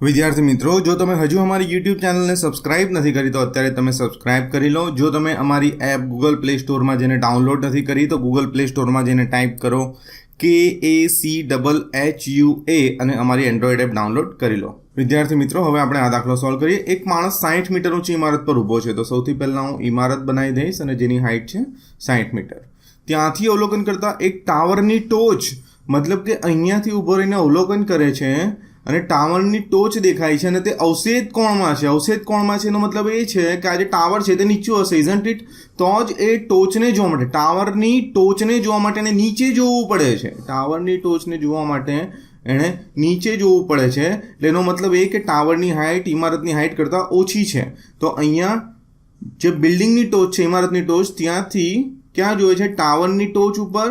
વિદ્યાર્થી મિત્રો, જો તમે હજુ અમારી યુટ્યુબ ચેનલને સબસ્ક્રાઇબ નથી કરી, તો અત્યારે તમે સબસ્ક્રાઇબ કરી લો. જો તમે અમારી એપ ગૂગલ પ્લે સ્ટોરમાં જેને ડાઉનલોડ નથી કરી, તો ગૂગલ પ્લે સ્ટોરમાં જેને ટાઈપ કરો કે A C double H U A અને અમારી એન્ડ્રોઈડ એપ ડાઉનલોડ કરી લો. વિદ્યાર્થી મિત્રો, હવે આપણે આ દાખલો સોલ્વ કરીએ. એક માણસ સાઠ મીટર ઊંચી ઇમારત પર ઊભો છે. તો સૌથી પહેલાં હું ઇમારત બનાવી દઈશ અને જેની હાઇટ છે સાઠ મીટર. ત્યાંથી અવલોકન કરતાં એક ટાવરની ટોચ, મતલબ કે અહીંયાથી ઊભો રહીને અવલોકન કરે છે અને ટાવરની ટોચ દેખાય છે અને તે અવશેષ કોણમાં છે. અવશેષ કોણમાં છે એનો મતલબ એ છે કે આ જે ટાવર છે તે નીચું હશે ઇઝન્ટ ઇટ તો જ એ ટોચને જોવા માટે, ટાવરની ટોચને જોવા માટે એને નીચે જોવું પડે છે. ટાવરની ટોચને જોવા માટે એણે નીચે જોવું પડે છે. એટલે એનો મતલબ એ કે ટાવરની હાઇટ ઇમારતની હાઇટ કરતાં ઓછી છે. તો અહીંયા જે બિલ્ડિંગની ટોચ છે, ઇમારતની ટોચ, ત્યાંથી ક્યાં જોવે છે? ટાવરની ટોચ ઉપર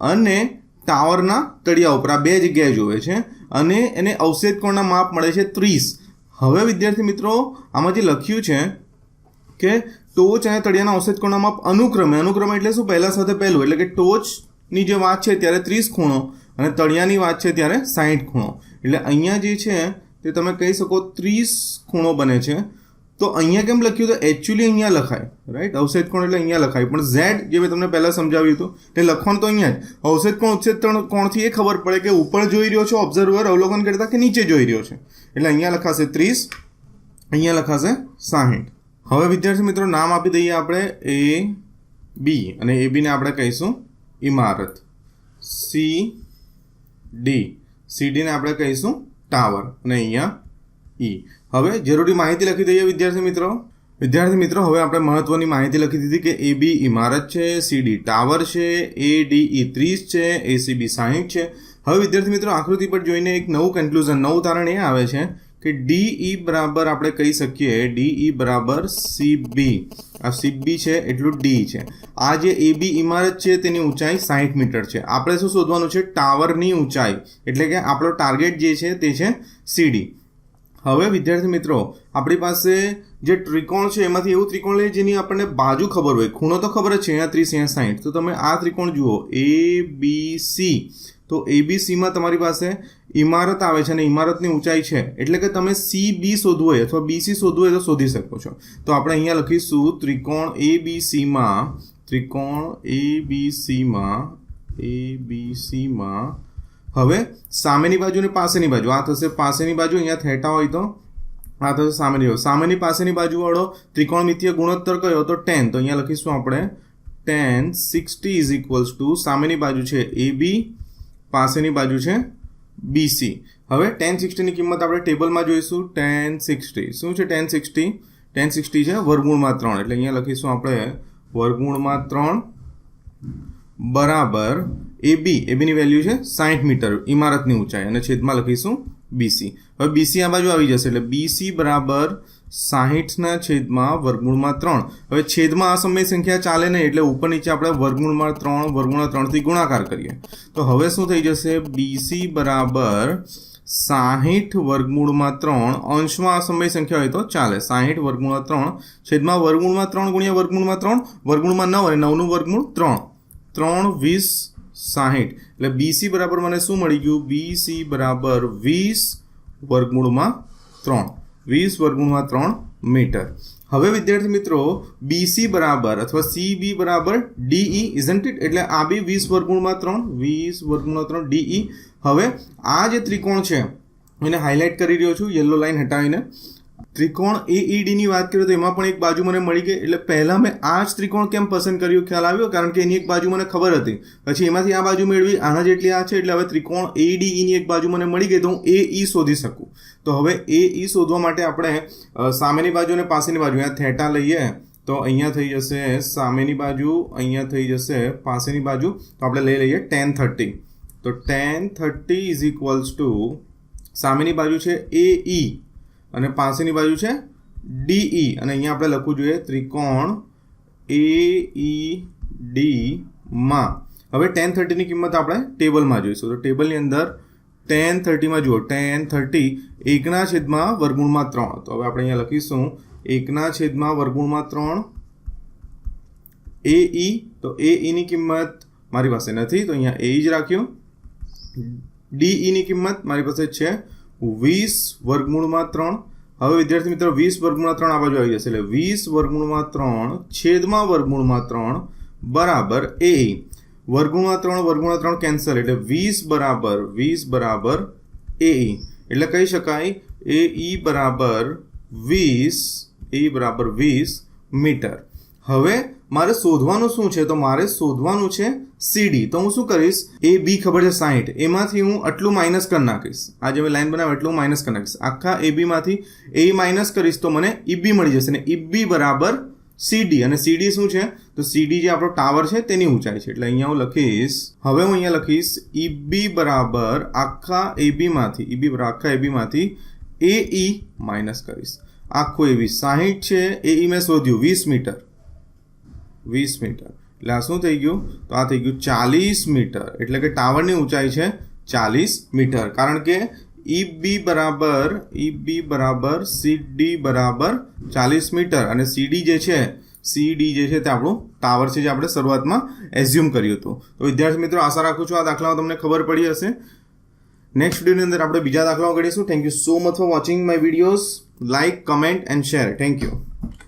અને ટાવરના તળિયા ઉપર. આ બે જગ્યાએ જોવે છે. અને એને અવશેષ કોણના માપ મળે છે ત્રીસ. હવે વિદ્યાર્થી મિત્રો, આમાં જે લખ્યું છે કે ટોચ અને તળિયાના અવશેષ કોણના માપ અનુક્રમે અનુક્રમે એટલે શું? પહેલા સાથે પહેલું. એટલે કે ટોચની જે વાત છે ત્યારે ત્રીસ ખૂણો અને તળિયાની વાત છે ત્યારે સાહીઠ ખૂણો. એટલે અહીંયા જે છે તે તમે કહી શકો ત્રીસ ખૂણો બને છે. તો અહીંયા કેમ લખ્યું તો એકચ્યુઅલી અહીંયા લખાય રાઈટ અવશેષ કોણ એટલે અહીંયા લખાય. પણ ઝેડ જે મેં તમને પહેલાં સમજાવ્યું હતું, તે લખવાનું તો અહીંયા જ. અવશેષ કોણ ઉચ્છેદ કોણથી એ ખબર પડે કે ઉપર જોઈ રહ્યો છે ઓબ્ઝર્વર અવલોકન કરતા કે નીચે જોઈ રહ્યો છે? એટલે અહીંયા લખાશે ત્રીસ, અહીંયા લખાશે સાહીઠ. હવે વિદ્યાર્થી મિત્રો, નામ આપી દઈએ આપણે એ બી અને એ બીને આપણે કહીશું ઇમારત. સી ડી સીડીને આપણે કહીશું ટાવર. અને અહીંયા ઈ. હવે જરૂરી માહિતી લખી દઈએ વિદ્યાર્થી મિત્રો. વિદ્યાર્થી મિત્રો, હવે આપણે મહત્વની માહિતી લખી દીધી કે એ બી ઇમારત છે સીડી ટાવર છે એ ડી ઈ ત્રીસ છે એસીબી સાહીઠ છે. હવે વિદ્યાર્થી મિત્રો, આકૃતિ પર જોઈને એક નવું કન્ક્લુઝન નવું તારણ એ આવે છે કે ડી ઈ બરાબર આપણે કહી શકીએ ડી ઈ બરાબર સીબી આ સીબી છે, એટલું ડી છે. આ જે એ બી ઇમારત છે, તેની ઊંચાઈ સાહીઠ મીટર છે. આપણે શું શોધવાનું છે? ટાવરની ઊંચાઈ. એટલે કે આપણો ટાર્ગેટ જે છે, તે છે સીડી હવે, વિદ્યાર્થી મિત્રો, આપણી પાસે જે ત્રિકોણ છે, એમાંથી એવું ત્રિકોણ લઈએ જેની આપણને બાજુ ખબર હોય. ખૂણો તો ખબર જ છે, અહીંયા ત્રીસ, અહીંયા સાહીઠ તો તમે આ ત્રિકોણ જુઓ. એ બી સી તો એ બી સીમાં તમારી પાસે ઇમારત આવે છે અને ઇમારતની ઊંચાઈ છે. એટલે કે તમે સી બી શોધવું હોય અથવા બી સી શોધવું હોય તો શોધી શકો છો. તો આપણે અહીંયા લખીશું, ત્રિકોણ એ બી સીમાં ત્રિકોણ એ બી સીમાં એ બી સીમાં હવે સામેની બાજુ અને પાસેની બાજુ. આ થશે પાસેની બાજુ, અહીંયા થેટા હોય તો આ થશે સામેની બાજુ. સામેની પાસેની બાજુવાળો ત્રિકોણમિતીય ગુણોત્તર કયો? તો ટેન. તો અહીંયા લખીશું આપણે ten sixty is equals to સામેની બાજુ છે એ બી, પાસેની બાજુ છે બીસી હવે ટેન સિક્સટીની કિંમત આપણે ટેબલમાં જોઈશું. Ten sixty. શું છે ટેન સિક્સટી? ટેન સિક્સટી છે વર્ગુણમાં ત્રણ. એટલે અહીંયા લખીશું આપણે વર્ગુણમાં ત્રણ બરાબર એ બી, એ બીની વેલ્યુ છે સાઠ મીટર ઇમારતની ઊંચાઈ અને છેદમાં લખીશું બીસી હવે બીસી આ બાજુ આવી જશે એટલે બીસી બરાબર સાહીઠના છેદમાં વર્ગમૂળમાં ત્રણ. હવે છેદમાં આ સમય સંખ્યા ચાલે નહીં એટલે ઉપર નીચે આપણે વર્ગમૂળમાં ત્રણ વર્ગમૂળમાં ત્રણથી ગુણાકાર કરીએ. તો હવે શું થઈ જશે? બીસી બરાબર સાહીઠ વર્ગમૂળમાં ત્રણ. અંશમાં આ સમય સંખ્યા હોય તો ચાલે. સાહીઠ વર્ગમૂળમાં ત્રણ, છેદમાં વર્ગમૂળમાં ત્રણ ગુણ્યા વર્ગમૂળમાં ત્રણ, વર્ગમૂળમાં નવ અને નવનું વર્ગમૂળ ત્રણ. ત્રણ, વીસ સાહીઠ. એટલે બીસી બરાબર મને શું મળી ગયું? બીસી બરાબર વીસ વર્ગમૂળમાં ત્રણ. વીસ વર્ગમૂળમાં ત્રણ મીટર. હવે વિદ્યાર્થી મિત્રો બીસી બરાબર અથવા સી બી બરાબર ડીઈ ઇઝન્ટ ઇટ એટલે આ બી વીસ વર્ગમૂળમાં ત્રણ, વીસ વર્ગમૂળમાં ત્રણ ડીઈ હવે આ જે ત્રિકોણ છે, એને હાઇલાઇટ કરી રહ્યો છું યલો લાઇન હટાવીને. ત્રિકોણ એઈડીની વાત કરીએ તો એમાં પણ એક બાજુ મને મળી ગઈ. એટલે પહેલાં મેં આ જ ત્રિકોણ કેમ પસંદ કર્યું ખ્યાલ આવ્યો? કારણ કે એની એક બાજુ મને ખબર હતી. પછી એમાંથી આ બાજુ મેળવી, આના જેટલી આ છે, એટલે હવે ત્રિકોણ એડીઈની એક બાજુ મને મળી ગઈ તો હું એ ઈ શોધી શકું. તો હવે એ ઈ શોધવા માટે આપણે સામેની બાજુ અને પાસેની બાજુ, અહીંયા થેટા લઈએ, તો અહીંયા થઈ જશે સામેની બાજુ, અહીંયા થઈ જશે પાસેની બાજુ, તો આપણે લઈ લઈએ ટેન થર્ટી. તો ten thirty is equals to સામેની બાજુ છે એ ઈ અને પાસેની બાજુ છે ડીઈ અને અહીંયા આપણે લખવું જોઈએ ત્રિકોણ એ ઈ ડી માં. હવે ટેન થર્ટીની કિંમત આપણે ટેબલમાં જોઈશું. તો ટેબલની અંદર ટેન થર્ટીમાં જુઓ. ટેન થર્ટી એકના છેદમાં વર્ગુણમાં ત્રણ. તો હવે આપણે અહીંયા લખીશું એકના છેદમાં વર્ગુણમાં ત્રણ. એ ઈ, તો એ ઈની કિંમત મારી પાસે નથી, તો અહીંયા એ જ રાખ્યું. ડીઈની કિંમત મારી પાસે છે વીસ વર્ગમૂળમાં ત્રણ હવે વિદ્યાર્થી મિત્રો, વીસ વર્ગમૂળમાં ત્રણ આ બાજુ આવી જશે. એટલે વીસ વર્ગમૂળમાં ત્રણ છેદમાં વર્ગમૂળમાં ત્રણ બરાબર એ. વર્ગમૂળમાં ત્રણ વર્ગમૂળમાં ત્રણ કેન્સલ એટલે વીસ બરાબર વીસ બરાબર એ. એટલે કહી શકાય, એ ઈ બરાબર વીસ, એ બરાબર વીસ મીટર. હવે મારે શોધવાનું શું છે? તો મારે શોધવાનું છે સીડી તો હું શું કરીશ? એ બી ખબર છે સાહીઠ એમાંથી હું આટલું માઇનસ કરી નાખીશ. આ જે મેં લાઈન બનાવ એટલું માઇનસ કરી નાખીશ. આખા એ બીમાંથી એ માઇનસ કરીશ તો મને ઈબી મળી જશે ને ઈબી બરાબર સીડી અને સીડી શું છે? તો સીડી જે આપણો ટાવર છે તેની ઊંચાઈ છે. એટલે અહીંયા હું લખીશ. હવે હું અહીંયા લખીશ ઈબી બરાબર આખા એબીમાંથી ઈબી બરાબર આખા એબીમાંથી એ ઈ માઇનસ કરીશ. આખું એવી સાહીઠ છે. એ ઈ મેં શોધ્યું વીસ મીટર. વીસ મીટર. એટલે આ શું થઈ ગયું? તો આ થઈ ગયું ચાલીસ મીટર. એટલે કે ટાવરની ઊંચાઈ છે ચાલીસ મીટર. કારણ કે ઈ બી બરાબર ઈ બી બરાબર સીડી બરાબર ચાલીસ મીટર. અને સીડી જે છે સીડી જે છે તે આપણું ટાવર છે જે આપણે શરૂઆતમાં એઝ્યુમ કર્યું હતું. તો વિદ્યાર્થી મિત્રો, આશા રાખું છું આ દાખલાઓ તમને ખબર પડી હશે. નેક્સ્ટ વિડીયોની અંદર આપણે બીજા દાખલાઓ કરીશું. Thank you so much for watching my videos like comment and share thank you